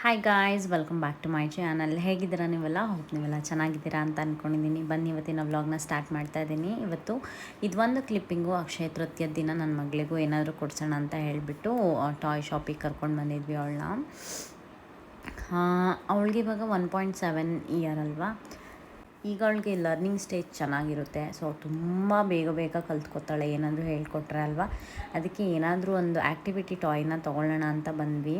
Hi guys welcome back to my channel ಹೇಗಿದ್ದೀರಾ ನೀವೆಲ್ಲ? Hope ನೀವೆಲ್ಲ ಚೆನ್ನಾಗಿದ್ದೀರಾ ಅಂತ ಅಂದ್ಕೊಂಡಿದ್ದೀನಿ ಬನ್ನಿ, ಇವತ್ತಿನ ವ್ಲಾಗ್ನ ಸ್ಟಾರ್ಟ್ ಮಾಡ್ತಾ ಇದ್ದೀನಿ ಇವತ್ತು ಇದೊಂದು ಕ್ಲಿಪ್ಪಿಂಗು ಅಕ್ಷಯ ತೃತೀಯ ದಿನ ನನ್ನ ಮಗಳಿಗೂ ಏನಾದರೂ ಕೊಡ್ಸೋಣ ಅಂತ ಹೇಳಿಬಿಟ್ಟು ಟಾಯ್ ಶಾಪಿಗೆ ಕರ್ಕೊಂಡು ಬಂದಿದ್ವಿ ಅವಳನ್ನ. ಅವಳಿಗೆ ಇವಾಗ ಒನ್ ಪಾಯಿಂಟ್ ಸೆವೆನ್ ಇಯರ್ ಅಲ್ವಾ? ಈಗ ಅವಳಿಗೆ ಲರ್ನಿಂಗ್ ಸ್ಟೇಜ್ ಚೆನ್ನಾಗಿರುತ್ತೆ. ಸೊ ತುಂಬ ಬೇಗ ಬೇಗ ಕಲ್ತ್ಕೊತಾಳೆ. ಏನಾದರೂ ಹೇಳ್ಕೊಟ್ರೆ ಅಲ್ವಾ? ಅದಕ್ಕೆ ಏನಾದರೂ ಒಂದು ಆ್ಯಕ್ಟಿವಿಟಿ ಟಾಯ್ನ ತೊಗೊಳ್ಳೋಣ ಅಂತ ಬಂದ್ವಿ.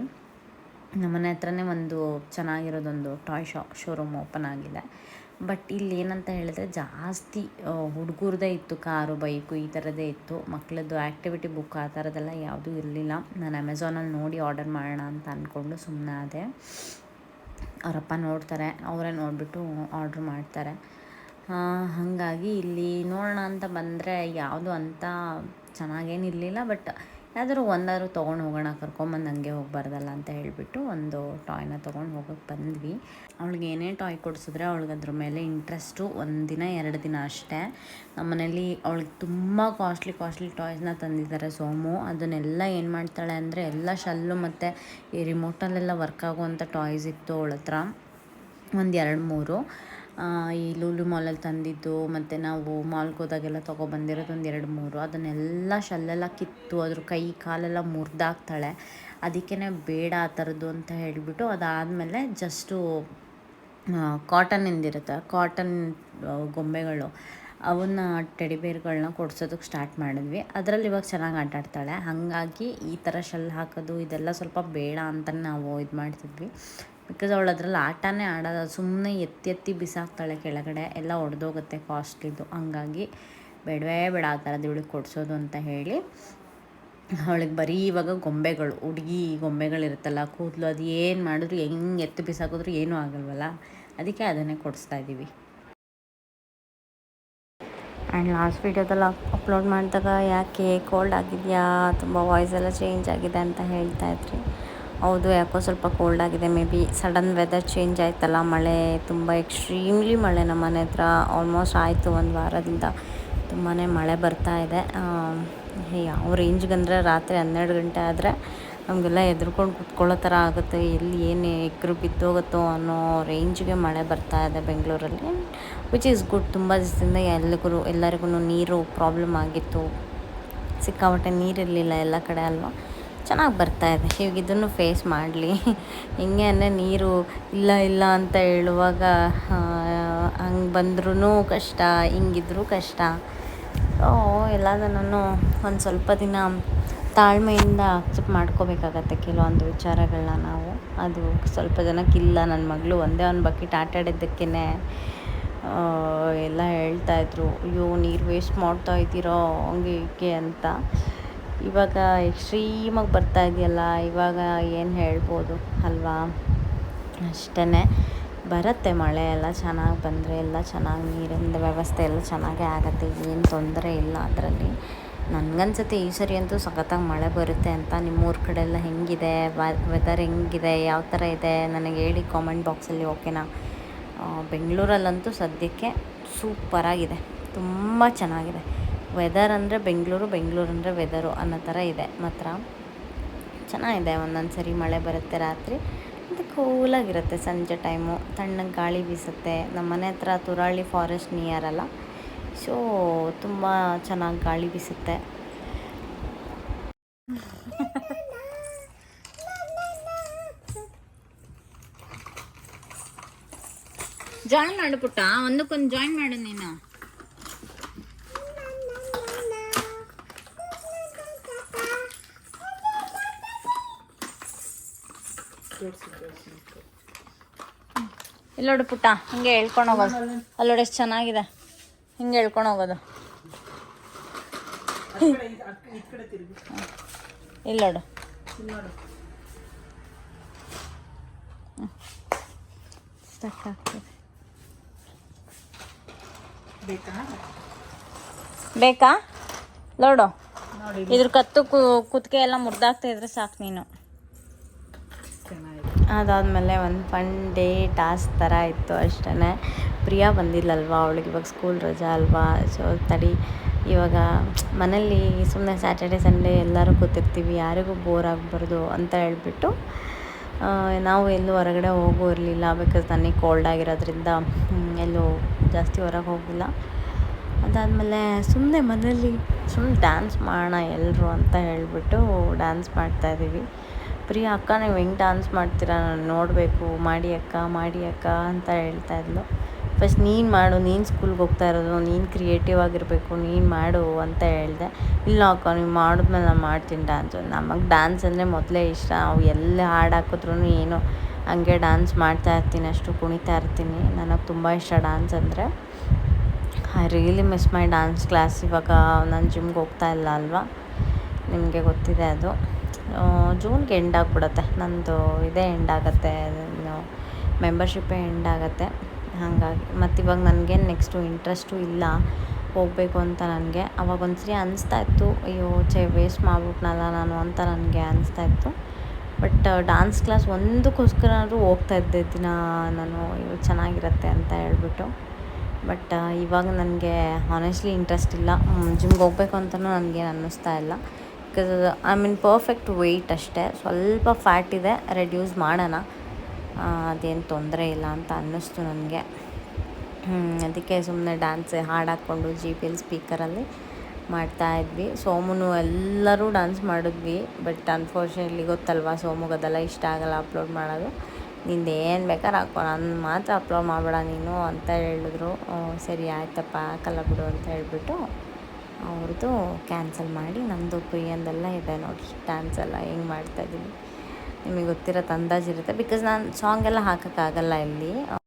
ನಮ್ಮನೆ ಹತ್ರನೇ ಒಂದು ಚೆನ್ನಾಗಿರೋದೊಂದು ಟಾಯ್ ಶಾ, ಶೋರೂಮ್ ಓಪನ್ ಆಗಿದೆ. ಬಟ್ ಇಲ್ಲಿ ಏನಂತ ಹೇಳಿದ್ರೆ ಜಾಸ್ತಿ ಹುಡುಗರದೇ ಇತ್ತು ಕಾರು, ಬೈಕು, ಈ ಥರದ್ದೇ ಇತ್ತು. ಮಕ್ಕಳದ್ದು ಆ್ಯಕ್ಟಿವಿಟಿ ಬುಕ್ ಆ ಥರದ್ದೆಲ್ಲ ಯಾವುದೂ ಇರಲಿಲ್ಲ. ನಾನು ಅಮೆಝಾನಲ್ಲಿ ನೋಡಿ ಆರ್ಡರ್ ಮಾಡೋಣ ಅಂತ ಅಂದ್ಕೊಂಡು ಸುಮ್ಮನೆ ಅದೇ ಅವರಪ್ಪ ನೋಡ್ತಾರೆ, ಅವರೇ ನೋಡಿಬಿಟ್ಟು ಆರ್ಡ್ರ್ ಮಾಡ್ತಾರೆ. ಹಾಗಾಗಿ ಇಲ್ಲಿ ನೋಡೋಣ ಅಂತ ಬಂದರೆ ಯಾವುದು ಅಂತ ಚೆನ್ನಾಗೇನಿರಲಿಲ್ಲ. ಬಟ್ ಯಾವ್ದಾದ್ರು ಒಂದಾದ್ರು ತೊಗೊಂಡು ಹೋಗೋಣ, ಕರ್ಕೊಂಬಂದು ಹಂಗೆ ಹೋಗ್ಬಾರ್ದಲ್ಲ ಅಂತ ಹೇಳಿಬಿಟ್ಟು ಒಂದು ಟಾಯ್ನ ತೊಗೊಂಡು ಹೋಗೋಕ್ಕೆ ಬಂದ್ವಿ. ಅವಳಿಗೆ ಏನೇ ಟಾಯ್ ಕೊಡಿಸಿದ್ರೆ ಅವಳಿಗೆ ಅದ್ರ ಮೇಲೆ ಇಂಟ್ರೆಸ್ಟು ಒಂದು ದಿನ, ಎರಡು ದಿನ ಅಷ್ಟೇ. ನಮ್ಮನೇಲಿ ಅವಳಿಗೆ ತುಂಬ ಕಾಸ್ಟ್ಲಿ ಕಾಸ್ಟ್ಲಿ ಟಾಯ್ಸ್ನ ತಂದಿದ್ದಾರೆ ಸೋಮು. ಅದನ್ನೆಲ್ಲ ಏನು ಮಾಡ್ತಾಳೆ ಅಂದರೆ ಎಲ್ಲ ಶಲ್ಲು ಮತ್ತು ಈ ರಿಮೋಟಲ್ಲೆಲ್ಲ ವರ್ಕ್ ಆಗುವಂಥ ಟಾಯ್ಸ್ ಇತ್ತು ಅವಳ ಹತ್ರ ಒಂದು ಎರಡು, ಮೂರು. ಈ ಲೂಲು ಮಾಲಲ್ಲಿ ತಂದಿದ್ದು, ಮತ್ತು ನಾವು ಮಾಲ್ಗೆ ಹೋದಾಗೆಲ್ಲ ತೊಗೊಬಂದಿರೋದು ಒಂದು ಎರಡು ಮೂರು. ಅದನ್ನೆಲ್ಲ ಶಲ್ಲೆಲ್ಲ ಕಿತ್ತು, ಅದ್ರ ಕೈ ಕಾಲೆಲ್ಲ ಮುರಿದಾಕ್ತಾಳೆ ಅದಕ್ಕೇ ಬೇಡ ಆ ಥರದ್ದು ಅಂತ ಹೇಳಿಬಿಟ್ಟು ಅದಾದಮೇಲೆ ಜಸ್ಟು ಕಾಟನಿಂದಿರುತ್ತೆ ಕಾಟನ್ ಗೊಂಬೆಗಳು. ಅವನ್ನ ಟೆಡಿಬೇರ್ಗಳನ್ನ ಕೊಡ್ಸೋದಕ್ಕೆ ಸ್ಟಾರ್ಟ್ ಮಾಡಿದ್ವಿ. ಅದರಲ್ಲಿ ಇವಾಗ ಚೆನ್ನಾಗಿ ಆಟಾಡ್ತಾಳೆ. ಹಾಗಾಗಿ ಈ ಥರ ಶೆಲ್ ಹಾಕೋದು, ಇದೆಲ್ಲ ಸ್ವಲ್ಪ ಬೇಡ ಅಂತ ನಾವು ಇದು ಮಾಡ್ತಿದ್ವಿ ಬಿಕಾಸ್ ಅವಳು ಅದರಲ್ಲಿ ಆಟನೇ ಆಡೋದು ಸುಮ್ಮನೆ ಎತ್ತಿ ಎತ್ತಿ ಬಿಸಾಕ್ತಾಳೆ ಕೆಳಗಡೆ, ಎಲ್ಲ ಒಡೆದೋಗುತ್ತೆ ಕಾಸ್ಟ್ಲಿದು ಹಂಗಾಗಿ ಬೇಡವೇ ಬೇಡ ಆ ಥರದ್ದು ಇವಳಿಗೆ ಕೊಡಿಸೋದು ಅಂತ ಹೇಳಿ ಅವಳಿಗೆ ಬರೀ ಇವಾಗ ಗೊಂಬೆಗಳು, ಹುಡುಗಿ ಗೊಂಬೆಗಳಿರುತ್ತಲ್ಲ, ಕೂದಲು ಅದು ಏನು ಮಾಡಿದ್ರು, ಹೆಂಗೆ ಎತ್ತು ಬಿಸಾಕಿದ್ರು ಏನೂ ಆಗಲ್ವಲ್ಲ? ಅದಕ್ಕೆ ಅದನ್ನೇ ಕೊಡಿಸ್ತಾ ಇದ್ದೀವಿ ಆ್ಯಂಡ್ ಲಾಸ್ಟ್ ವೀಡಿಯೋದಲ್ಲಿ ಅಪ್ಲೋಡ್ ಮಾಡಿದಾಗ ಯಾಕೆ ಕೋಲ್ಡ್ ಆಗಿದೆಯಾ? ತುಂಬ ವಾಯ್ಸ್ ಎಲ್ಲ ಚೇಂಜ್ ಆಗಿದೆ ಅಂತ ಹೇಳ್ತಾ ಇದ್ರಿ. ಹೌದು, ಯಾಕೋ ಸ್ವಲ್ಪ ಕೋಲ್ಡ್ ಆಗಿದೆ. Maybe sudden weather change ಆಯ್ತಲ್ಲ. ಮಳೆ ತುಂಬ ಎಕ್ಸ್ಟ್ರೀಮ್ಲಿ ಮಳೆ ನಮ್ಮ ಮನೆ ಹತ್ರ. ಆಲ್ಮೋಸ್ಟ್ ಆಯಿತು ಒಂದು ವಾರದಿಂದ. ತುಂಬಾ ಮಳೆ ಬರ್ತಾ ಇದೆ. ಯಾವ ರೇಂಜ್ಗಂದರೆ ರಾತ್ರಿ ಹನ್ನೆರಡು ಗಂಟೆ ಆದರೆ ನಮಗೆಲ್ಲ ಎದ್ರುಕೊಂಡು ಕುತ್ಕೊಳ್ಳೋ ಥರ ಆಗುತ್ತೆ. ಎಲ್ಲಿ ಏನು ಎಕ್ರು ಬಿದ್ದೋಗುತ್ತೋ ಅನ್ನೋ ರೇಂಜ್ಗೆ ಮಳೆ ಬರ್ತಾ ಇದೆ ಬೆಂಗಳೂರಲ್ಲಿ. ವಿಚ್ ಈಸ್ ಗುಡ್ ತುಂಬ ದಿವಸದಿಂದ ಎಲ್ಲಿಗೂ ಎಲ್ಲರಿಗೂ ನೀರು ಪ್ರಾಬ್ಲಮ್ ಆಗಿತ್ತು. ಸಿಕ್ಕಾಪಟ್ಟೆ ನೀರಿರಲಿಲ್ಲ ಎಲ್ಲ ಕಡೆ ಅಲ್ವಾ? ಚೆನ್ನಾಗಿ ಬರ್ತಾ ಇದೆ. ಈಗ ಇದನ್ನು ಫೇಸ್ ಮಾಡಲಿ. ಹಿಂಗೆ ನೀರು ಇಲ್ಲ ಇಲ್ಲ ಅಂತ ಹೇಳುವಾಗ ಹಂಗೆ ಬಂದ್ರೂ ಕಷ್ಟ, ಹಿಂಗಿದ್ರೂ ಕಷ್ಟ. ಸೊ ಎಲ್ಲದನ್ನು ಒಂದು ಸ್ವಲ್ಪ ದಿನ ತಾಳ್ಮೆಯಿಂದ ಅಕ್ಸೆಪ್ಟ್ ಮಾಡ್ಕೋಬೇಕಾಗತ್ತೆ ಕೆಲವೊಂದು ವಿಚಾರಗಳನ್ನ ನಾವು. ಅದು ಸ್ವಲ್ಪ ಜನಕ್ಕಿಲ್ಲ ನನ್ನ ಮಗಳು ಒಂದೇ ಒಂದು ಬಕೆಟ್ ಆಟ ಆಡಿದ್ದಕ್ಕೇ ಎಲ್ಲ ಹೇಳ್ತಾಯಿದ್ರು ಅಯ್ಯೋ, ನೀರು ವೇಸ್ಟ್ ಮಾಡ್ತಾ ಇದ್ದೀರೋ? ಹೀಗೆ ಅಂತ. ಇವಾಗ ಎಕ್ಸ್ಟ್ರೀಮಾಗಿ ಬರ್ತಾ ಇದೆಯಲ್ಲ, ಇವಾಗ ಏನು ಹೇಳ್ಬೋದು ಅಲ್ವಾ? ಅಷ್ಟೇ ಬರುತ್ತೆ ಮಳೆ, ಎಲ್ಲ ಚೆನ್ನಾಗಿ ಬಂದರೆ ಎಲ್ಲ ಚೆನ್ನಾಗಿ ನೀರಿನ ವ್ಯವಸ್ಥೆ ಎಲ್ಲ ಚೆನ್ನಾಗೇ ಆಗುತ್ತೆ, ಏನು ತೊಂದರೆ ಇಲ್ಲ ಅದರಲ್ಲಿ. ನನಗನ್ಸುತ್ತೆ ಈ ಸರಿ ಅಂತೂ ಸಖತ್ತಾಗಿ ಮಳೆ ಬರುತ್ತೆ ಅಂತ. ನಿಮ್ಮೂರ ಕಡೆ ಎಲ್ಲ ಹೆಂಗಿದೆ ವೆದರ್ ಹೆಂಗಿದೆ? ಯಾವ ಥರ ಇದೆ? ನನಗೆ ಹೇಳಿ ಕಾಮೆಂಟ್ ಬಾಕ್ಸಲ್ಲಿ ಓಕೆನಾ ಬೆಂಗಳೂರಲ್ಲಂತೂ ಸದ್ಯಕ್ಕೆ ಸೂಪರಾಗಿದೆ ತುಂಬ ಚೆನ್ನಾಗಿದೆ. ವೆದರ್ ಅಂದರೆ ಬೆಂಗಳೂರು ಬೆಂಗಳೂರು ಅಂದರೆ ವೆದರು ಅನ್ನೋ ಥರ ಇದೆ. ಮಾತ್ರ ಚೆನ್ನಾಗಿದೆ. ಒಂದೊಂದು ಸರಿ ಮಳೆ ಬರುತ್ತೆ ರಾತ್ರಿ. ಮತ್ತು ಕೂಲಾಗಿರುತ್ತೆ ಸಂಜೆ ಟೈಮು ತಣ್ಣಗೆ ಗಾಳಿ ಬೀಸುತ್ತೆ. ನಮ್ಮ ಮನೆ ಹತ್ರ ತುರಾಳಿ ಫಾರೆಸ್ಟ್ ನಿಯರ್ ಅಲ್ಲ. ಸೊ ತುಂಬ ಚೆನ್ನಾಗಿ ಗಾಳಿ ಬೀಸುತ್ತೆ. ಜಾಯಿನ್ ಮಾಡು ಪುಟ್ಟ. ಒಂದಕ್ಕೊಂದು ಜಾಯಿನ್ ಮಾಡು ನೀನು. ಇಲ್ಲೋಡು ಪುಟ್ಟ ಹಿಂಗೆ ಹೇಳ್ಕೊಂಡು ಹೋಗೋದು. ಅಲ್ಲೋಡು ಎಷ್ಟು ಚೆನ್ನಾಗಿದೆ. ಹಿಂಗೆ ಹೇಳ್ಕೊಂಡು ಹೋಗೋದು. ಇಲ್ಲೋಡು. ಬೇಕಾ? ನೋಡು. ಇದ್ರ ಕತ್ತು ಕುತ್ತಿಗೆ ಎಲ್ಲ ಮುರಿದಾಗ್ತಾ ಇದ್ರೆ ಸಾಕು ನೀನು. ಅದಾದಮೇಲೆ ಒಂದು ಫನ್ ಡೇ ಟಾಸ್ಕ್ ಥರ ಇತ್ತು ಅಷ್ಟೇ ಪ್ರಿಯಾ ಬಂದಿಲ್ಲಲ್ವ? ಅವಳಿಗೆ ಇವಾಗ ಸ್ಕೂಲ್ ರಜಾ ಅಲ್ವಾ? ಸೊ ತಡಿ, ಇವಾಗ ಮನೇಲಿ ಸುಮ್ಮನೆ ಸ್ಯಾಟರ್ಡೆ ಸಂಡೇ ಎಲ್ಲರೂ ಕೂತಿರ್ತೀವಿ. ಯಾರಿಗೂ ಬೋರ್ ಆಗಬಾರ್ದು ಅಂತ ಹೇಳ್ಬಿಟ್ಟು ನಾವು ಎಲ್ಲೂ ಹೊರಗಡೆ ಹೋಗೂ ಇರಲಿಲ್ಲ ಬಿಕಾಸ್ ನನಗೆ ಕೋಲ್ಡ್ ಆಗಿರೋದ್ರಿಂದ ಎಲ್ಲೂ ಜಾಸ್ತಿ ಹೊರಗೆ ಹೋಗಿಲ್ಲ. ಅದಾದಮೇಲೆ ಸುಮ್ಮನೆ ಮನೇಲಿ ಸುಮ್ಮನೆ ಡ್ಯಾನ್ಸ್ ಮಾಡೋಣ ಎಲ್ಲರೂ ಅಂತ ಹೇಳಿಬಿಟ್ಟು ಡ್ಯಾನ್ಸ್ ಮಾಡ್ತಾಯಿದ್ದೀವಿ ಪ್ರಿಯಾ ಅಕ್ಕ ನೀವು ಹೆಂಗೆ ಡ್ಯಾನ್ಸ್ ಮಾಡ್ತೀರಾ? ನಾನು ನೋಡಬೇಕು. ಮಾಡಿ ಅಕ್ಕ ಮಾಡಿ ಅಕ್ಕ ಅಂತ ಹೇಳ್ತಾ ಇದ್ಲು. ಫಸ್ಟ್ ನೀನು ಮಾಡು, ನೀನು ಸ್ಕೂಲ್ಗೆ ಹೋಗ್ತಾ ಇರೋದು, ನೀನು ಕ್ರಿಯೇಟಿವ್ ಆಗಿರಬೇಕು, ನೀನು ಮಾಡು ಅಂತ ಹೇಳಿದೆ. ಇಲ್ಲ ಅಕ್ಕ, ನೀವು ಮಾಡಿದ್ಮೇಲೆ ನಾನು ಮಾಡ್ತೀನಿ ಡ್ಯಾನ್ಸು ನಮಗೆ ಡ್ಯಾನ್ಸ್ ಅಂದರೆ ಮೊದಲೇ ಇಷ್ಟ. ಅವು ಎಲ್ಲ ಹಾಡು ಹಾಕಿದ್ರೂ ಏನು. ಹಂಗೆ ಡ್ಯಾನ್ಸ್ ಮಾಡ್ತಾ ಇರ್ತೀನಿ, ಅಷ್ಟು ಕುಣಿತಾ ಇರ್ತೀನಿ. ನನಗೆ ತುಂಬ ಇಷ್ಟ ಡ್ಯಾನ್ಸ್ ಅಂದರೆ. I really miss my dance class ಇವಾಗ. ನಾನು ಜಿಮ್ಗೆ ಹೋಗ್ತಾ ಇಲ್ಲ ಅಲ್ವಾ? ನಿಮಗೆ ಗೊತ್ತಿದೆ ಅದು. ಜೂನ್ಗೆ ಎಂಡ್ ಆಗಿಬಿಡತ್ತೆ. ನಂದು ಇದೇ ಎಂಡ್ ಆಗುತ್ತೆ. ಮೆಂಬರ್ಶಿಪ್ಪೇ ಎಂಡ್ ಆಗುತ್ತೆ. ಹಾಗಾಗಿ, ಮತ್ತು ಇವಾಗ ನನಗೇನು ನೆಕ್ಸ್ಟು ಇಂಟ್ರೆಸ್ಟು ಇಲ್ಲ. ಹೋಗಬೇಕು ಅಂತ ನನಗೆ. ಅವಾಗ ಒಂದ್ಸರಿ ಅನಿಸ್ತಾ ಇತ್ತು, ಅಯ್ಯೋ, ಛೇ ವೇಸ್ಟ್ ಮಾಡ್ಬಿಟ್ನಲ್ಲ ನಾನು ಅಂತ ನನಗೆ ಅನಿಸ್ತಾ ಇತ್ತು. ಬಟ್ ಡ್ಯಾನ್ಸ್ ಕ್ಲಾಸ್ ಒಂದಕ್ಕೋಸ್ಕರನಾದ್ರೂ ಹೋಗ್ತಾ ಇದ್ದೆ ದಿನ ನಾನು. ಅಯ್ಯೋ, ಚೆನ್ನಾಗಿರತ್ತೆ ಅಂತ ಹೇಳ್ಬಿಟ್ಟು. ಬಟ್ ಇವಾಗ ನನಗೆ ಹಾನೆಸ್ಟ್ಲಿ ಇಂಟ್ರೆಸ್ಟ್ ಇಲ್ಲ. ಜಿಮ್ಗೆ ಹೋಗ್ಬೇಕು ಅಂತಲೂ ನನಗೇನು ಅನ್ನಿಸ್ತಾ ಇಲ್ಲ. ಐ ಮೀನ್ ಪರ್ಫೆಕ್ಟ್ ವೆಯ್ಟ್ ಅಷ್ಟೇ. ಸ್ವಲ್ಪ ಫ್ಯಾಟ್ ಇದೆ ರೆಡ್ಯೂಸ್ ಮಾಡೋಣ. ಅದೇನು ತೊಂದರೆ ಇಲ್ಲ ಅಂತ ಅನ್ನಿಸ್ತು ನನಗೆ. ಅದಕ್ಕೆ ಸುಮ್ಮನೆ ಡ್ಯಾನ್ಸ್ ಹಾಡು ಹಾಕ್ಕೊಂಡು ಜಿ ಪಿ ಎಲ್ ಸ್ಪೀಕರಲ್ಲಿ ಮಾಡ್ತಾ ಇದ್ವಿ. ಸೋಮುನು ಎಲ್ಲರೂ ಡ್ಯಾನ್ಸ್ ಮಾಡಿದ್ವಿ ಬಟ್ ಅನ್ಫಾರ್ಚುನೇಟ್ಲಿ ಗೊತ್ತಲ್ವಾ, ಸೋಮುಗೆ ಅದೆಲ್ಲ ಇಷ್ಟ ಆಗಲ್ಲ ಅಪ್ಲೋಡ್ ಮಾಡೋದು. ನಿಂದು ಏನು ಬೇಕಾದ್ರೆ ಹಾಕೋ, ನಾನು ಮಾತ್ರ ಅಪ್ಲೋಡ್ ಮಾಡಬೇಡ ನೀನು ಅಂತ ಹೇಳಿದ್ರು. ಸರಿ, ಆಯ್ತಪ್ಪ, ಹಾಕಲ್ಲ ಬಿಡು ಅಂತ ಹೇಳ್ಬಿಟ್ಟು ಅವ್ರದ್ದು ಕ್ಯಾನ್ಸಲ್ ಮಾಡಿ ನಮ್ಮದು ಪ್ರಿಯಂದೆಲ್ಲ ಇದೆ ನೋಡಿ ಡ್ಯಾನ್ಸ್ ಎಲ್ಲ ಹೆಂಗೆ ಮಾಡ್ತಾಯಿದ್ದೀನಿ ನಿಮಗೆ ಗೊತ್ತಿರೋದು ಅಂದಾಜಿರುತ್ತೆ ಬಿಕಾಸ್ ನಾನು ಸಾಂಗ್ ಎಲ್ಲ ಹಾಕೋಕ್ಕಾಗಲ್ಲ ಇಲ್ಲಿ.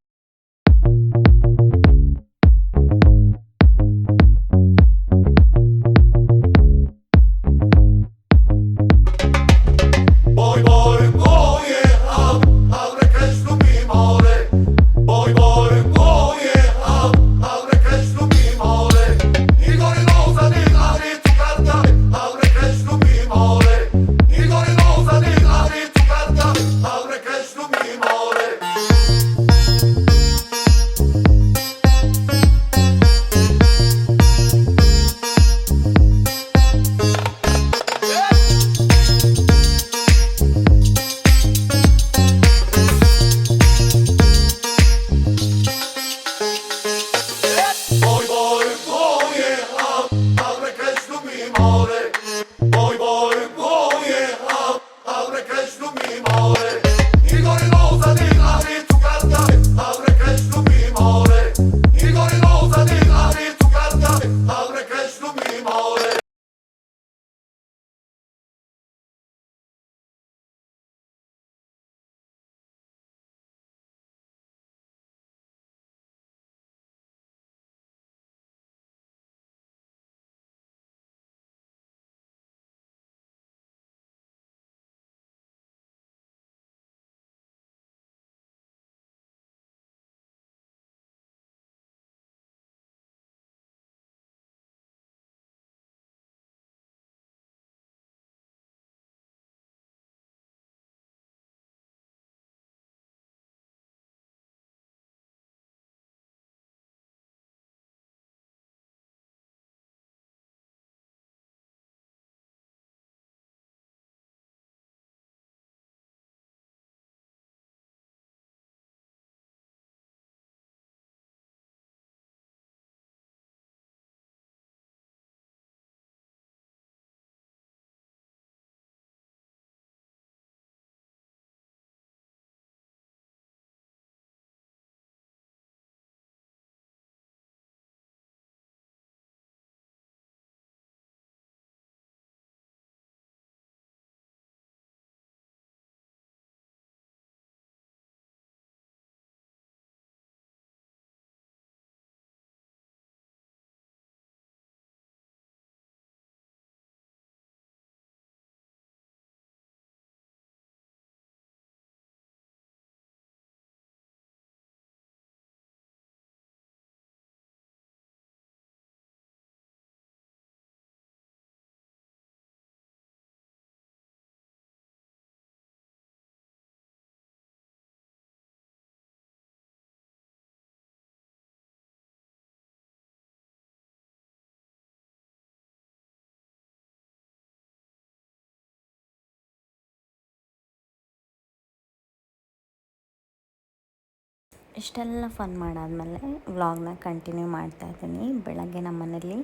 ಇಷ್ಟೆಲ್ಲ ಫನ್ ಮಾಡಾದಮೇಲೆ ವ್ಲಾಗ್ನ ಕಂಟಿನ್ಯೂ ಮಾಡ್ತಾ ಇದ್ದೀನಿ. ಬೆಳಗ್ಗೆ ನಮ್ಮ ಮನೇಲಿ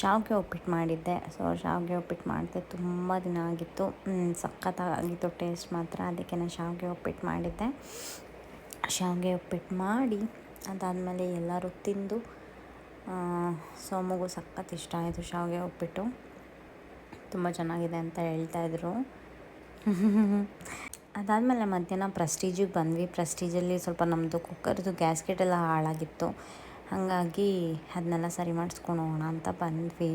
ಶಾವಿಗೆ ಉಪ್ಪಿಟ್ಟು ಮಾಡಿದ್ದೆ. ಸೊ ಶಾವಿಗೆ ಉಪ್ಪಿಟ್ಟು ಮಾಡಿದೆ. ತುಂಬ ದಿನ ಆಗಿತ್ತು. ಸಖತ್ತಾಗಿತ್ತು ಟೇಸ್ಟ್ ಮಾತ್ರ. ಅದಕ್ಕೆ ನಾನು ಶಾವಿಗೆ ಉಪ್ಪಿಟ್ಟು ಮಾಡಿದ್ದೆ. ಶಾವಿಗೆ ಉಪ್ಪಿಟ್ಟು ಮಾಡಿ, ಅದಾದಮೇಲೆ ಎಲ್ಲರೂ ತಿಂದು ಸೋಮುಗೂ ಸಖತ್ ಇಷ್ಟ ಆಯಿತು ಶಾವಿಗೆ ಉಪ್ಪಿಟ್ಟು. ತುಂಬ ಚೆನ್ನಾಗಿದೆ ಅಂತ ಹೇಳ್ತಾಯಿದ್ರು ಅದಾದಮೇಲೆ ಮಧ್ಯಾಹ್ನ ಪ್ರೆಸ್ಟೀಜಿಗೆ ಬಂದ್ವಿ. ಪ್ರೆಸ್ಟೀಜಲ್ಲಿ ಸ್ವಲ್ಪ ನಮ್ಮದು ಕುಕ್ಕರ್ದು ಗ್ಯಾಸ್ಕೆಟ್ ಎಲ್ಲ ಹಾಳಾಗಿತ್ತು. ಹಾಗಾಗಿ ಅದನ್ನೆಲ್ಲ ಸರಿ ಮಾಡಿಸ್ಕೊಂಡು ಹೋಗೋಣ ಅಂತ ಬಂದ್ವಿ.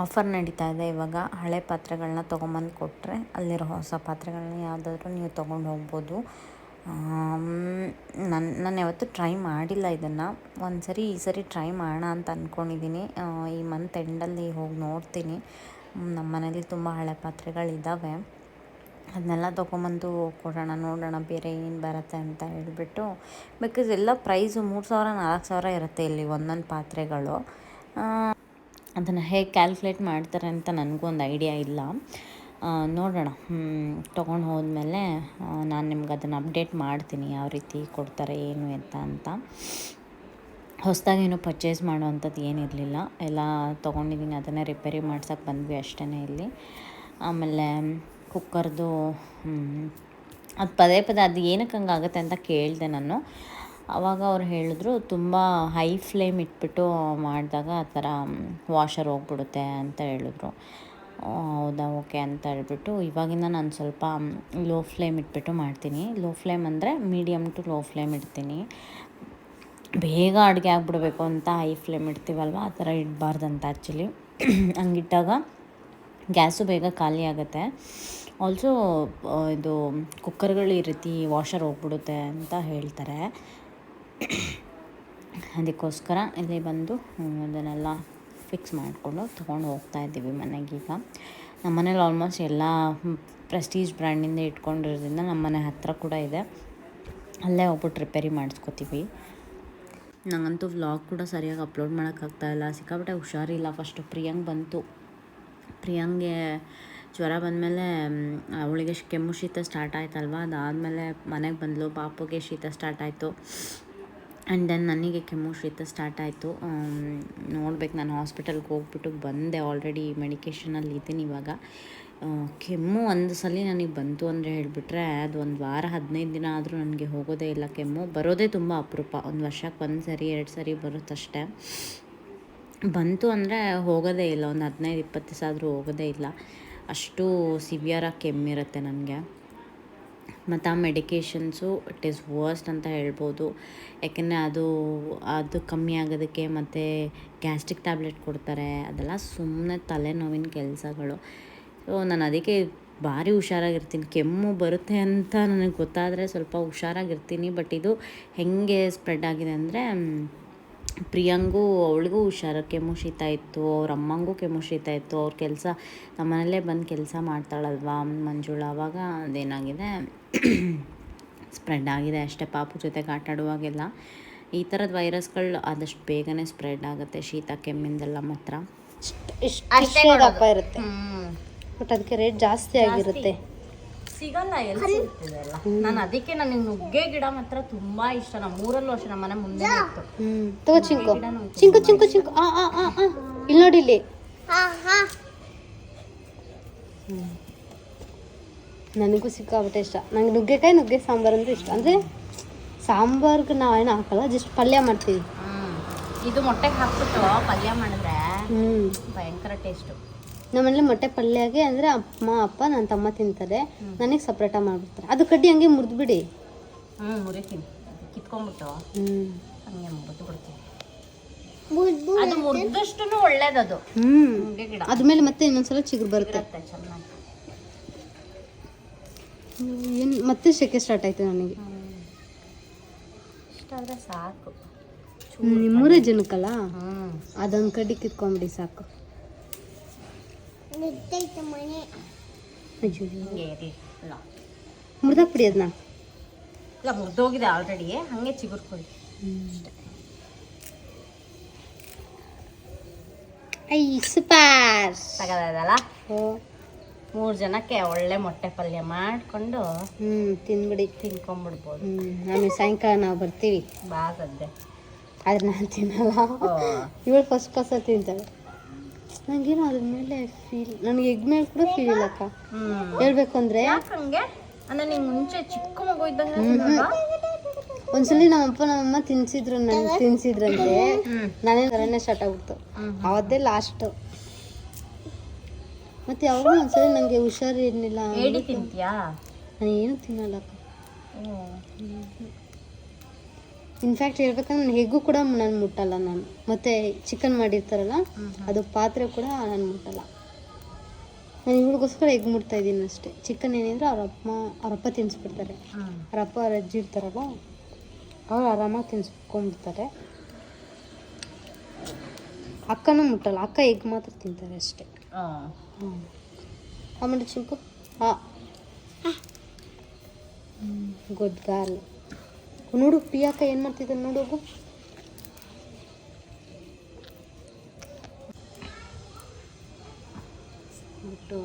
ಆಫರ್ ನಡೀತಾ ಇದೆ ಇವಾಗ. ಹಳೆ ಪಾತ್ರೆಗಳನ್ನ ತೊಗೊಂಬಂದು ಕೊಟ್ಟರೆ ಅಲ್ಲಿರೋ ಹೊಸ ಪಾತ್ರೆಗಳನ್ನ ಯಾವುದಾದ್ರೂ ನೀವು ತೊಗೊಂಡು ಹೋಗ್ಬೋದು. ನನ್ನ ನಾನು ಯಾವತ್ತೂ ಟ್ರೈ ಮಾಡಿಲ್ಲ ಇದನ್ನು. ಒಂದು ಸರಿ ಈ ಸರಿ ಟ್ರೈ ಮಾಡೋಣ ಅಂತ ಅಂದ್ಕೊಂಡಿದ್ದೀನಿ ಈ ಮಂತ್ ಎಂಡಲ್ಲಿ ಹೋಗಿ ನೋಡ್ತೀನಿ. ನಮ್ಮ ಮನೇಲಿ ತುಂಬ ಹಳೆ ಪಾತ್ರೆಗಳಿದ್ದಾವೆ ಅದನ್ನೆಲ್ಲ ತೊಗೊಂಬಂದು ಕೊಡೋಣ, ನೋಡೋಣ, ಬೇರೆ ಏನು ಬರುತ್ತೆ ಅಂತ ಹೇಳಿಬಿಟ್ಟು ಬಿಕಾಸ್ ಎಲ್ಲ ಪ್ರೈಸು ಮೂರು ಸಾವಿರ, ನಾಲ್ಕು ಸಾವಿರ ಇರುತ್ತೆ ಇಲ್ಲಿ ಒಂದೊಂದು ಪಾತ್ರೆಗಳು. ಅದನ್ನು ಹೇಗೆ ಕ್ಯಾಲ್ಕುಲೇಟ್ ಮಾಡ್ತಾರೆ ಅಂತ ನನಗೂ ಒಂದು ಐಡಿಯಾ ಇಲ್ಲ. ನೋಡೋಣ. ತೊಗೊಂಡು ಹೋದ್ಮೇಲೆ ನಾನು ನಿಮ್ಗೆ ಅದನ್ನು ಅಪ್ಡೇಟ್ ಮಾಡ್ತೀನಿ ಯಾವ ರೀತಿ ಕೊಡ್ತಾರೆ, ಏನು ಅಂತ ಅಂತ. ಹೊಸದಾಗಿ ಏನು ಪರ್ಚೇಸ್ ಮಾಡೋವಂಥದ್ದು ಏನಿರಲಿಲ್ಲ ಎಲ್ಲ ತೊಗೊಂಡಿದ್ದೀನಿ ಅದನ್ನೇ ರಿಪೇರಿ ಮಾಡ್ಸೋಕೆ ಬಂದ್ವಿ ಅಷ್ಟೇ ಇಲ್ಲಿ. ಆಮೇಲೆ ಕುಕ್ಕರ್ದು ಅದು ಪದೇ ಪದೇ ಅದು ಏನಕ್ಕೆ ಹಂಗಾಗತ್ತೆ ಅಂತ ಕೇಳಿದೆ ನಾನು. ಆವಾಗ ಅವ್ರು ಹೇಳಿದ್ರು, ತುಂಬ ಹೈ ಫ್ಲೇಮ್ ಇಟ್ಬಿಟ್ಟು ಮಾಡಿದಾಗ ಆ ಥರ ವಾಷರ್ ಹೋಗ್ಬಿಡುತ್ತೆ ಅಂತ ಹೇಳಿದ್ರು. ಹೌದಾ, ಓಕೆ ಅಂತ ಹೇಳ್ಬಿಟ್ಟು, ಇವಾಗಿಂದ ನಾನು ಸ್ವಲ್ಪ ಲೋ ಫ್ಲೇಮ್ ಇಟ್ಬಿಟ್ಟು ಮಾಡ್ತೀನಿ. ಲೋ ಫ್ಲೇಮ್ ಅಂದರೆ ಮೀಡಿಯಮ್ ಟು ಲೋ ಫ್ಲೇಮ್ ಇಡ್ತೀನಿ. ಬೇಗ ಅಡುಗೆ ಆಗಿಬಿಡ್ಬೇಕು ಅಂತ ಹೈ ಫ್ಲೇಮ್ ಇಡ್ತೀವಲ್ವ? ಆ ಥರ ಇಡಬಾರ್ದಂತ ಆ್ಯಕ್ಚುಲಿ ಹಂಗಿಟ್ಟಾಗ ಗ್ಯಾಸು ಬೇಗ ಖಾಲಿ ಆಗುತ್ತೆ. ಆಲ್ಸೋ ಇದು ಕುಕ್ಕರ್ಗಳು ಈ ರೀತಿ ವಾಷರ್ ಹೋಗ್ಬಿಡುತ್ತೆ ಅಂತ ಹೇಳ್ತಾರೆ. ಅದಕ್ಕೋಸ್ಕರ ಇಲ್ಲಿ ಬಂದು ಅದನ್ನೆಲ್ಲ ಫಿಕ್ಸ್ ಮಾಡಿಕೊಂಡು ತೊಗೊಂಡು ಹೋಗ್ತಾ ಇದ್ದೀವಿ ಮನೆಗೀಗ ನಮ್ಮ ಮನೇಲಿ ಆಲ್ಮೋಸ್ಟ್ ಎಲ್ಲ ಪ್ರೆಸ್ಟೀಜ್ ಬ್ರ್ಯಾಂಡಿಂದ ಇಟ್ಕೊಂಡಿರೋದ್ರಿಂದ ನಮ್ಮ ಮನೆ ಹತ್ತಿರ ಕೂಡ ಇದೆ. ಅಲ್ಲೇ ಹೋಗ್ಬಿಟ್ಟು ರಿಪೇರಿ ಮಾಡಿಸ್ಕೋತೀವಿ. ನನಗಂತೂ ವ್ಲಾಗ್ ಕೂಡ ಸರಿಯಾಗಿ ಅಪ್ಲೋಡ್ ಮಾಡೋಕ್ಕಾಗ್ತಾಯಿಲ್ಲ ಸಿಕ್ಕಾಪಟ್ಟೆ ಹುಷಾರಿಲ್ಲ. ಫಸ್ಟು ಪ್ರಿಯಾಂಗ್ ಬಂತು. ಪ್ರಿಯಾಂಗೆ ಜ್ವರ ಬಂದಮೇಲೆ ಅವಳಿಗೆ ಕೆಮ್ಮು ಶೀತ ಸ್ಟಾರ್ಟ್ ಆಯ್ತಲ್ವ? ಅದಾದಮೇಲೆ ಮನೆಗೆ ಬಂದಳು ಪಾಪುಗೆ ಶೀತ ಸ್ಟಾರ್ಟ್ ಆಯಿತು. ಆ್ಯಂಡ್ ದೆನ್ ನನಗೆ ಕೆಮ್ಮು ಶೀತ ಸ್ಟಾರ್ಟ್ ಆಯಿತು. ನೋಡ್ಬೇಕು, ನಾನು ಹಾಸ್ಪಿಟಲ್ಗೆ ಹೋಗ್ಬಿಟ್ಟು ಬಂದೆ. ಆಲ್ರೆಡಿ ಮೆಡಿಕೇಷನಲ್ಲಿ ಇದ್ದೀನಿ ಇವಾಗ. ಕೆಮ್ಮು ಒಂದು ಸಲ ನನಗೆ ಬಂತು ಅಂದರೆ ಹೇಳಿಬಿಟ್ರೆ, ಅದು ಒಂದು ವಾರ, ಹದಿನೈದು ದಿನ ಆದರೂ ನನಗೆ ಹೋಗೋದೇ ಇಲ್ಲ ಕೆಮ್ಮು. ಬರೋದೇ ತುಂಬ ಅಪರೂಪ. ಒಂದು ವರ್ಷಕ್ಕೆ ಒಂದು ಸರಿ, ಎರಡು ಸರಿ ಬರುತ್ತಷ್ಟೇ ಬಂತು ಅಂದರೆ ಹೋಗೋದೇ ಇಲ್ಲ. ಒಂದು ಹದಿನೈದು, ಇಪ್ಪತ್ತು ದಿವಸ ಆದರೂ ಹೋಗೋದೇ ಇಲ್ಲ. ಅಷ್ಟು ಸಿವಿಯರಾಗಿ ಕೆಮ್ಮಿರುತ್ತೆ ನನಗೆ. ಮತ್ತು ಆ ಮೆಡಿಕೇಷನ್ಸು ಇಟ್ ಈಸ್ ವರ್ಸ್ಟ್ ಅಂತ ಹೇಳ್ಬೋದು. ಯಾಕೆಂದರೆ ಅದು ಅದು ಕಮ್ಮಿ ಆಗೋದಕ್ಕೆ ಮತ್ತು ಗ್ಯಾಸ್ಟ್ರಿಕ್ ಟ್ಯಾಬ್ಲೆಟ್ ಕೊಡ್ತಾರೆ. ಅದೆಲ್ಲ ಸುಮ್ಮನೆ ತಲೆನೋವಿನ ಕೆಲಸಗಳು. ಸೊ ನಾನು ಅದಕ್ಕೆ ಭಾರಿ ಹುಷಾರಾಗಿರ್ತೀನಿ. ಕೆಮ್ಮು ಬರುತ್ತೆ ಅಂತ ನನಗೆ ಗೊತ್ತಾದರೆ ಸ್ವಲ್ಪ ಹುಷಾರಾಗಿರ್ತೀನಿ. ಬಟ್ ಇದು ಹೇಗೆ ಸ್ಪ್ರೆಡ್ ಆಗಿದೆ ಅಂದರೆ ಪ್ರಿಯಾಂಗೂ ಅವಳಿಗೂ ಹುಷಾರು ಕೆಮ್ಮು ಶೀತ ಇತ್ತು ಅವ್ರ ಅಮ್ಮಂಗೂ ಕೆಮ್ಮು ಶೀತ ಇತ್ತು ಅವ್ರ ಕೆಲಸ ನಮ್ಮನೇಲೇ ಬಂದು ಕೆಲಸ ಮಾಡ್ತಾಳಲ್ವಾ ಮಂಜುಳ ಅವಾಗ ಅದೇನಾಗಿದೆ ಸ್ಪ್ರೆಡ್ ಆಗಿದೆ ಅಷ್ಟೇ ಪಾಪು ಜೊತೆಗೆ ಆಟಾಡುವಾಗೆಲ್ಲ ಈ ಥರದ ವೈರಸ್ಗಳು ಆದಷ್ಟು ಬೇಗನೆ ಸ್ಪ್ರೆಡ್ ಆಗುತ್ತೆ ಶೀತ ಕೆಮ್ಮಿಂದೆಲ್ಲ ಮಾತ್ರ. ಇರುತ್ತೆ. ಬಟ್ ಅದಕ್ಕೆ ರೇಟ್ ಜಾಸ್ತಿ ಆಗಿರುತ್ತೆ. ಸಿಗಲ್ಲ ಎಲ್ಲಿ ಸಿಗ್ತಿದೆ ಎಲ್ಲ? ನಾನು ಅದಕ್ಕೆ ನನಗೆ ನುಗ್ಗೆ ಗಿಡ ಮಾತ್ರ ತುಂಬಾ ಇಷ್ಟ. ನಮ್ಮ ಊರಲ್ಲೂ ಅಷ್ಟೇ ನಮ್ಮ ಮನೆ ಮುಂದೆ ಇತ್ತು. ತಗೋ ಚಿಂಕು. ಚಿಂಕು ಚಿಂಕು ಚಿಂಕು. ಆ ಆ ಆ ಆ. ಇಲ್ಲಿ ನೋಡಿ ಇಲ್ಲಿ. ನನಗೂ ಸಿಕ್ಕಾಬಿಟ್ಟೆ ಇಷ್ಟ. ನಂಗೆ ನುಗ್ಗೆಕಾಯಿ ನುಗ್ಗೆ ಸಾಂಬಾರು ಅಂದ್ರೆ ಇಷ್ಟ. ಅಂದ್ರೆ ಸಾಂಬಾರ್ಗೆ ನಾವೇನು ಹಾಕಲ್ಲ ಜಸ್ಟ್ ಪಲ್ಯ ಮಾಡ್ತೀವಿ. ಹ್ಮ್. ಇದು ಮೊಟ್ಟೆಗೆ ಹಾಕ್ಬಿಟ್ಟು ಪಲ್ಯ ಮಾಡಿದ್ರೆ ಹ್ಮ್. ಭಯಂಕರ ಟೇಸ್ಟು ನಮ್ಮನೇಲಿ ಮೊಟ್ಟೆ ಪಲ್ಯಗೆ ಅಂದರೆ ಅಮ್ಮ ಅಪ್ಪ ನನ್ನ ತಮ್ಮ ತಿಂತಾರೆ. ನನಗೆ ಸಪ್ರೇಟಾಗಿ ಮಾಡಿಬಿಡ್ತಾರೆ. ಅದು ಕಡ್ಡಿ ಹಂಗೆ ಮುರಿದ್ಬಿಡಿ ಹ್ಞೂ ಮುರಿತೀನಿ. ಕಿತ್ಕೊಂಡ್ಬಿಟ್ಟು. ಹ್ಞೂ ಹಂಗೆ ಮುರಿದು ಬಿಡ್ತೀನಿ. ಅದು ಮುರಿದಷ್ಟು ಒಳ್ಳೇದದು. ಹ್ಮ್. ನುಗ್ಗೆ ಗಿಡ. ಅದ್ಮೇಲೆ ಮತ್ತೆ ಇನ್ನೊಂದ್ಸಲ ಚಿಗುರು ಬರುತ್ತೆ. ಚೆನ್ನಾಗಿ. ಏನು ಮತ್ತೆ ಸೆಕೆ ಸ್ಟಾರ್ಟ್ ಆಯ್ತು ನನಗೆ. ಇಷ್ಟ ಆದರೆ ಸಾಕು. ನಿಮ್ಮೂರೇ ಜನಕ್ಕಲ್ಲ ಅದೊಂದ್ ಅದೊಂದು ಕಡ್ಡಿ ಕಿತ್ಕೊಂಬಿಡಿ ಸಾಕು. ಅಯ್ಯೋ ಹಿಂಗೆ ಇರಲಿ ಇಲ್ಲ. ಮುರಿದಾಕ್ಬಿಡಿ ಅದನ್ನ ಇಲ್ಲ ಮುರಿದೋಗಿದೆ ಆಲ್ರೆಡಿ ಹಾಗೆ ಚಿಗುರ್ಕೊಳ್ಳಿ ಐ ಸೂಪರ್. ತಗದಲ್ಲ ಓ ಮೂರು ಜನಕ್ಕೆ ಒಳ್ಳೆ ಮೊಟ್ಟೆ ಪಲ್ಯ ಮಾಡಿಕೊಂಡು ಹ್ಞೂ ತಿನ್ಬಿಡಿ. ತಿನ್ಕೊಂಬಿಡ್ಬೋದು. ಹ್ಞೂ ಆಮೇಲೆ ಸಾಯಂಕಾಲ ನಾವು ಬರ್ತೀವಿ. ಬಾ ಸದ್ದೆ ಆದ್ರೆ ನಾನು ತಿನ್ನಲ್ಲ. ಇವಳು ಫಸ್ಟ್ ಫಸ್ಟ್ ತಿಂತಾಳೆ. ನನಗೇನು ಅದ್ರ ಮೇಲೆ ಫೀಲ್ ನನಗೆ ಎಗ್ ಮೇಲೆ ಕೂಡ ಫೀಲ್ ಇಲ್ಲ ಅಕ್ಕ. ಹೇಳ್ಬೇಕು ಅಂದರೆ ಯಾಕಂಗೆ ಅಂದ್ರೆ ನಿಂಗೆ ಮುಂಚೆ ಚಿಕ್ಕ ಮಗು ಇದ್ದಂಗೆ ಒಂದ್ಸಲಿ ನಮ್ಮಪ್ಪ ನಮ್ಮಮ್ಮ ತಿನ್ಸಿದ್ರು ನನ್ ತಿನ್ಸಿದ್ರಂತೆ. ನಾನೇ ಥರನೇ ಸ್ಟಾರ್ಟ್ ಆಗ್ಬಿಡ್ತು. ಅವತ್ತೇ ಲಾಸ್ಟು ಮತ್ತೆ ಯಾವಾಗ ಒಂದ್ಸಲಿ ನನಗೆ ಹುಷಾರಿರ್ಲಿಲ್ಲ ನಾನು ಏನು ತಿನ್ನಲ್ಲ. ಇನ್ಫ್ಯಾಕ್ಟ್ ಹೇಳ್ಬೇಕಂದ್ರೆ ನಾನು ಹೆಗ್ಗು ಕೂಡ ನಾನು ಮುಟ್ಟಲ್ಲ ನಾನು. ಮತ್ತೆ ಚಿಕನ್ ಮಾಡಿರ್ತಾರಲ್ಲ ಅದು ಪಾತ್ರೆ ಕೂಡ ನಾನು ಮುಟ್ಟಲ್ಲ. ನಾನು ಇವಳಿಗೋಸ್ಕರ ಎಗ್ ಮುಟ್ತಾ ಇದ್ದೀನಿ ಅಷ್ಟೇ. ಚಿಕನ್ ಏನಿದ್ರೆ ಅವ್ರ ಅಪ್ಪ ಅವ್ರ ಅಪ್ಪ ತಿನ್ಸ್ಬಿಡ್ತಾರೆ. ಹ್ಮ್. ಅವ್ರ ಅಪ್ಪ ಅವ್ರ ಅಜ್ಜಿ ಇರ್ತಾರಲ್ಲ ಅವ್ರು ಆರಾಮಾಗಿ ತಿನ್ಸ್ಕೊಂಡ್ಬಿಡ್ತಾರೆ. ಅಕ್ಕನೂ ಮುಟ್ಟಲ್ಲ ಅಕ್ಕ ಎಗ್ ಮಾತ್ರ ತಿಂತಾರೆ ಅಷ್ಟೇ. ಆ. ಹ್ಞೂ ಆಮೇಲೆ ಚಿಂಕು ಹಾಂ ಗುಡ್ ಗರ್ಲ್ ನೋಡು ಪ್ರಿಯಾಕ ಏನು ಮಾಡ್ತಿದ್ದಾನೆ ನೋಡು ಹೋಗು. ಬಿಟ್ಟು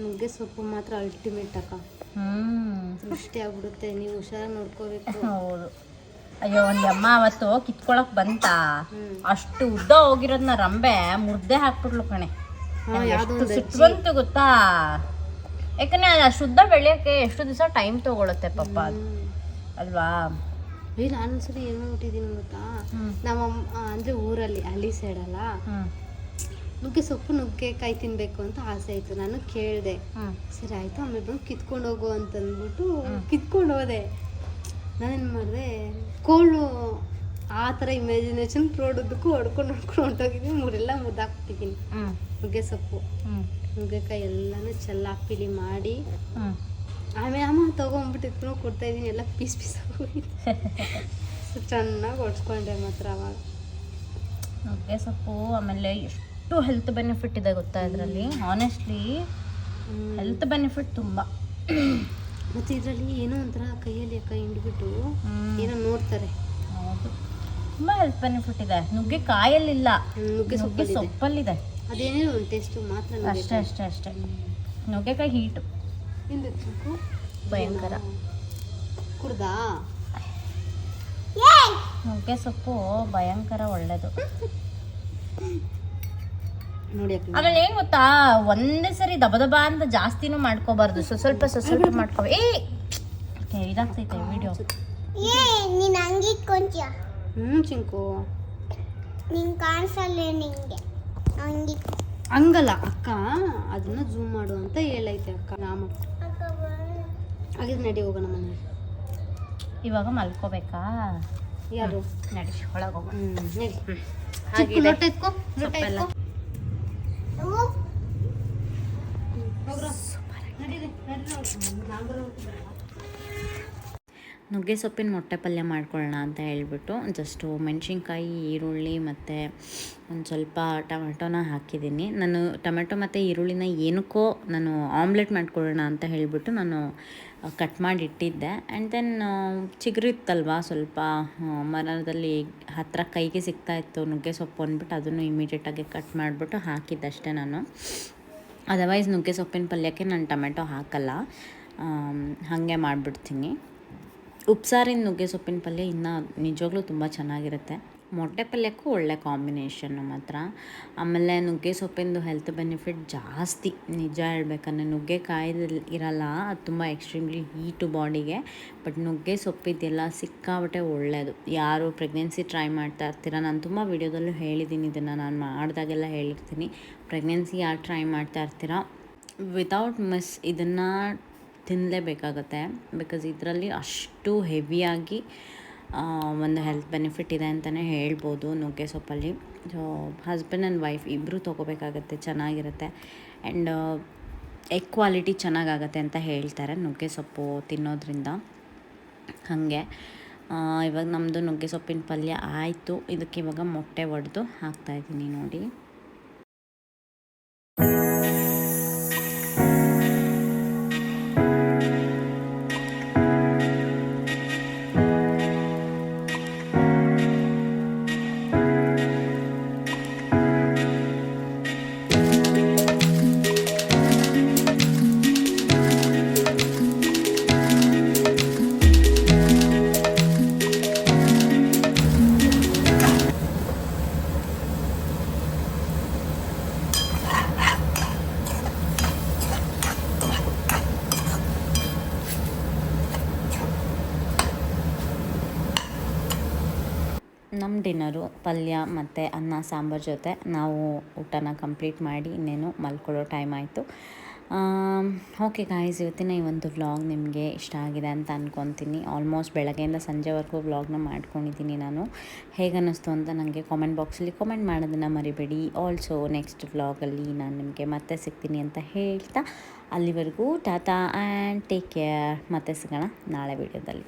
ನುಗ್ಗೆ ಸೊಪ್ಪು ಮಾತ್ರ ಅಲ್ಟಿಮೇಟ್ ಅಕ್ಕ. ಹ್ಮ್. ಸೃಷ್ಟಿ ಆಗ್ಬಿಡುತ್ತೆ ನೀವು ಹುಷಾರಾಗಿ ನೋಡ್ಕೋಬೇಕು. ಹೌದು. ಅಯ್ಯೋ ಒಂದ್ ಅಮ್ಮ ಅವತ್ತು ಕಿತ್ಕೊಳಕ್ ಬಂತ. ಅಷ್ಟು ಉದ್ದ ಹೋಗಿರೋದನ್ನ ರಂಬೆ ಮುರ್ದೆ ಹಾಕ್ಬಿಡ್ಲು ಕಣೆ. ಸುಟ್ಟು ಎಷ್ಟು ಬಂತು ಗೊತ್ತಾ? ಯಾಕಂದ್ರೆ ಅದು ಅಷ್ಟು ಉದ್ದ ಎಷ್ಟು ದಿವಸ ಟೈಮ್ ತಗೊಳುತ್ತೆ ಪಾಪ ಅದು. ಅಲ್ವಾ? ಏ ನಾನು ಒಂದ್ಸರಿ ಏನು ಮಾಡ್ಬಿಟ್ಟಿದ್ದೀನಿ ಗೊತ್ತಾ? ನಮ್ಮಮ್ಮ ಅಂದರೆ ಊರಲ್ಲಿ ಹಳ್ಳಿ ಸೈಡಲ್ಲ ಅಲ್ಲ? ನುಗ್ಗೆ ಸೊಪ್ಪು ನುಗ್ಗೆಕಾಯಿ ತಿನ್ನಬೇಕು ಅಂತ ಆಸೆ ಆಯ್ತು ನಾನು ಕೇಳಿದೆ ಸರಿ ಆಯ್ತು ಆಮೇಲೆ ಬಂದು ಕಿತ್ಕೊಂಡು ಹೋಗು ಅಂತಂದ್ಬಿಟ್ಟು ಕಿತ್ಕೊಂಡು ಹೋದೆ. ನಾನೇನು ಮಾಡಿದೆ ಕೋಳು ಆ ಥರ ಇಮ್ಯಾಜಿನೇಷನ್ ಪ್ರೋಡೋದಕ್ಕೂ ಹೊಡ್ಕೊಂಡು ಹೊಡ್ಕೊಂಡು ಹೊಂಟೋಗಿದ್ದೀನಿ ಮೂರೆಲ್ಲ ಮುದ್ದಾಕ್ಬಿಟ್ಟಿದ್ದೀನಿ ನುಗ್ಗೆ ಸೊಪ್ಪು ನುಗ್ಗೆಕಾಯಿ ಎಲ್ಲನೂ ಚೆಲ್ಲಾಕ್ ಪಿಲಿ ಮಾಡಿ ಹ್ಮ್ ಆಮೇಲೆ ಅಮ್ಮ ತೊಗೊಂಬಿಟ್ಟು ಎತ್ಕೊಂಡು ಕೊಡ್ತಾ ಇದ್ದೀನಿ ಎಲ್ಲ ಪೀಸ್ ಪೀಸ್ ಆಗೋಗಿತ್ತು ಚೆನ್ನಾಗಿ ಒಡ್ಸ್ಕೊಂಡೆ ಮಾತ್ರ ಅವಾಗ. ನುಗ್ಗೆ ಸೊಪ್ಪು ಆಮೇಲೆ ಎಷ್ಟು ಹೆಲ್ತ್ ಬೆನಿಫಿಟ್ ಇದೆ ಗೊತ್ತಾ ಇದರಲ್ಲಿ? ಆನೆಸ್ಟ್ಲಿ ಹೆಲ್ತ್ ಬೆನಿಫಿಟ್ ತುಂಬ. ಮತ್ತೆ ಇದರಲ್ಲಿ ಏನೋ ಒಂಥರ ಕೈಯಲ್ಲಿ ಕೈ ಹಿಂಡ್ಬಿಟ್ಟು. ಏನೋ ನೋಡ್ತಾರೆ. ಹೌದು. ತುಂಬ ಹೆಲ್ತ್ ಬೆನಿಫಿಟ್ ಇದೆ. ನುಗ್ಗೆ ಕಾಯಲ್ಲಿಲ್ಲ ನುಗ್ಗೆ ನುಗ್ಗೆ ಸೊಪ್ಪಲ್ಲಿದೆ. ಅದೇನೇ ಅದೇನೇನು ಟೇಸ್ಟು ಮಾತ್ರ ಅಷ್ಟೇ ಅಷ್ಟೇ ಅಷ್ಟೇ. ನುಗ್ಗೆಕಾಯಿ ಹೀಟು ಭಯಂಕರ. ಕುಡ್ದಾ? ನುಗ್ಗೆ ಸೊಪ್ಪು ಭಯಂಕರ ಒಳ್ಳೇದು. ನೋಡಿ ಅಕ್ಕ. ಆಮೇಲೆ ಏನ್ ಗೊತ್ತಾ? ಒಂದೇ ಸರಿ ದಬ ದಬ ಅಂತ ಜಾಸ್ತಿನೂ ಮಾಡ್ಕೋಬಾರ್ದು. ಸ್ವಲ್ಪ ಸ್ವಲ್ಪ ಸ್ವಲ್ಪ ಮಾಡ್ಕೋ. ಏ! ಓಕೆ ಇದಾಗ್ತೈತೆ ವಿಡಿಯೋ ಏ ನೀನ್ ಹ್ಞೂ ಚಿಂಕು. ನಿಂಗೆ ಕಾಣಿಸಲ್ಲ ನಿಂಗೆ? ಅಂಗಿ ಹಂಗಲ್ಲ ಅಕ್ಕ. ಅದನ್ನ ಜೂಮ್ ಮಾಡು ಅಂತ ಹೇಳೈತೆ ಅಕ್ಕ. ರಾಮ ಹಾಗಿದ್ರೆ ನಡಿ ಹೋಗೋಣ ಮನೆ ಇವಾಗ ಮಲ್ಕೋಬೇಕಾ? ಯಾರು ನಡಿ. ಒಳಗೆ ಹೋಗೋಣ ಎತ್ಕೋ. ಎತ್ಕೋ. ನುಗ್ಗೆ ಸೊಪ್ಪಿನ ಮೊಟ್ಟೆ ಪಲ್ಯ ಮಾಡ್ಕೊಳ್ಳೋಣ ಅಂತ ಹೇಳ್ಬಿಟ್ಟು ಜಸ್ಟು ಮೆಣಸಿನ್ಕಾಯಿ ಈರುಳ್ಳಿ ಮತ್ತು ಒಂದು ಸ್ವಲ್ಪ ಟೊಮೆಟೊನ ಹಾಕಿದ್ದೀನಿ. ನಾನು ಟೊಮೆಟೊ ಮತ್ತು ಈರುಳ್ಳಿನ ಏನಕ್ಕೋ ನಾನು ಆಮ್ಲೆಟ್ ಮಾಡ್ಕೊಳ್ಳೋಣ ಅಂತ ಹೇಳಿಬಿಟ್ಟು ನಾನು ಕಟ್ ಮಾಡಿ ಇಟ್ಟಿದ್ದೆ. ಆ್ಯಂಡ್ ದೆನ್ ಚಿಗುರಿತ್ತಲ್ವ ಸ್ವಲ್ಪ ಮರದಲ್ಲಿ ಹತ್ತಿರ ಕೈಗೆ ಸಿಗ್ತಾ ಇತ್ತು ನುಗ್ಗೆ ಸೊಪ್ಪು ಅಂದ್ಬಿಟ್ಟು ಅದನ್ನು ಇಮಿಡಿಯೇಟಾಗಿ ಕಟ್ ಮಾಡಿಬಿಟ್ಟು ಹಾಕಿದ್ದೆ ಅಷ್ಟೇ ನಾನು. ಅದರ್ವೈಸ್ ನುಗ್ಗೆ ಸೊಪ್ಪಿನ ಪಲ್ಯಕ್ಕೆ ನಾನು ಟೊಮೆಟೊ ಹಾಕಲ್ಲ. ಹಾಗೆ ಮಾಡಿಬಿಡ್ತೀನಿ. ಉಪ್ಸಾರಿನ ನುಗ್ಗೆ ಸೊಪ್ಪಿನ ಪಲ್ಯ ಇನ್ನೂ ನಿಜವಾಗ್ಲೂ ತುಂಬ ಚೆನ್ನಾಗಿರುತ್ತೆ. ಮೊಟ್ಟೆ ಪಲ್ಯಕ್ಕೂ ಒಳ್ಳೆ ನಮ್ಮ ಮಾತ್ರ ಆಮೇಲೆ ನುಗ್ಗೆ ಸೊಪ್ಪಿಂದು ಹೆಲ್ತ್ ಬೆನಿಫಿಟ್ ಜಾಸ್ತಿ. ನಿಜ ಹೇಳ್ಬೇಕಂದ್ರೆ ನುಗ್ಗೆಕಾಯ್ದಲ್ಲಿ ಇರಲ್ಲ, ಅದು ತುಂಬ ಎಕ್ಸ್ಟ್ರೀಮ್ಲಿ ಹೀಟು ಬಾಡಿಗೆ ಬಟ್ ನುಗ್ಗೆ ಸೊಪ್ಪಿದ್ದೆಲ್ಲ ಸಿಕ್ಕಾಬಟ್ಟೆ ಒಳ್ಳೆಯದು ಯಾರು ಪ್ರೆಗ್ನೆನ್ಸಿ ಟ್ರೈ ಮಾಡ್ತಾ ಇರ್ತೀರ, ನಾನು ತುಂಬ ವೀಡಿಯೋದಲ್ಲೂ ಹೇಳಿದ್ದೀನಿ, ಇದನ್ನು ನಾನು ಮಾಡಿದಾಗೆಲ್ಲ ಹೇಳಿರ್ತೀನಿ. ಪ್ರೆಗ್ನೆನ್ಸಿ ಯಾರು ಟ್ರೈ ಮಾಡ್ತಾ ಇರ್ತೀರಾ ವಿತೌಟ್ ಮಿಸ್ ಇದನ್ನು ತಿನ್ನಲೇಬೇಕಾಗತ್ತೆ ಬಿಕಾಸ್ ಇದರಲ್ಲಿ ಅಷ್ಟು ಹೆವಿಯಾಗಿ ಒಂದು ಹೆಲ್ತ್ ಬೆನಿಫಿಟ್ ಇದೆ ಅಂತಲೇ ಹೇಳ್ಬೋದು ನುಗ್ಗೆ ಸೊಪ್ಪಲ್ಲಿ. ಸೊ ಹಸ್ಬೆಂಡ್ ಆ್ಯಂಡ್ ವೈಫ್ ಇಬ್ಬರೂ ತೊಗೋಬೇಕಾಗತ್ತೆ, ಚೆನ್ನಾಗಿರುತ್ತೆ. ಆ್ಯಂಡ್ ಎಗ್ ಕ್ವಾಲಿಟಿ ಚೆನ್ನಾಗಾಗತ್ತೆ ಅಂತ ಹೇಳ್ತಾರೆ ನುಗ್ಗೆ ಸೊಪ್ಪು ತಿನ್ನೋದ್ರಿಂದ. ಹಾಗೆ ಇವಾಗ ನಮ್ಮದು ನುಗ್ಗೆ ಸೊಪ್ಪಿನ ಪಲ್ಯ ಆಯಿತು. ಇದಕ್ಕೆ ಇವಾಗ ಮೊಟ್ಟೆ ಒಡೆದು ಹಾಕ್ತಾಯಿದ್ದೀನಿ ನೋಡಿ. ನಮ್ಮ ಡಿನ್ನರು, ಪಲ್ಯ ಮತ್ತು ಅನ್ನ, ಸಾಂಬಾರು ಜೊತೆ ನಾವು ಊಟನ ಕಂಪ್ಲೀಟ್ ಮಾಡಿ ಇನ್ನೇನು ಮಲ್ಕೊಳ್ಳೋ ಟೈಮ್ ಆಯಿತು. ಓಕೆ ಗಾಯ್ಸ್ ಇವತ್ತಿನ ಈ ಒಂದು ವ್ಲಾಗ್ ನಿಮಗೆ ಇಷ್ಟ ಆಗಿದೆ ಅಂತ ಅಂದ್ಕೊತೀನಿ ಆಲ್ಮೋಸ್ಟ್ ಬೆಳಗ್ಗೆಯಿಂದ ಸಂಜೆವರೆಗೂ ವ್ಲಾಗ್ನ ಮಾಡ್ಕೊಂಡಿದ್ದೀನಿ ನಾನು. ಹೇಗೆ ಅನ್ನಿಸ್ತು ಅಂತ ನನಗೆ ಕಾಮೆಂಟ್ ಬಾಕ್ಸಲ್ಲಿ ಕಾಮೆಂಟ್ ಮಾಡೋದನ್ನು ಮರಿಬೇಡಿ. ಆಲ್ಸೋ ನೆಕ್ಸ್ಟ್ ವ್ಲಾಗಲ್ಲಿ ನಾನು ನಿಮಗೆ ಮತ್ತೆ ಸಿಗ್ತೀನಿ ಅಂತ ಹೇಳ್ತಾ ಅಲ್ಲಿವರೆಗೂ ಟಾಟಾ ಆ್ಯಂಡ್ ಟೇಕ್ ಕೇರ್ ಮತ್ತೆ ಸಿಗೋಣ ನಾಳೆ ವೀಡಿಯೋದಲ್ಲಿ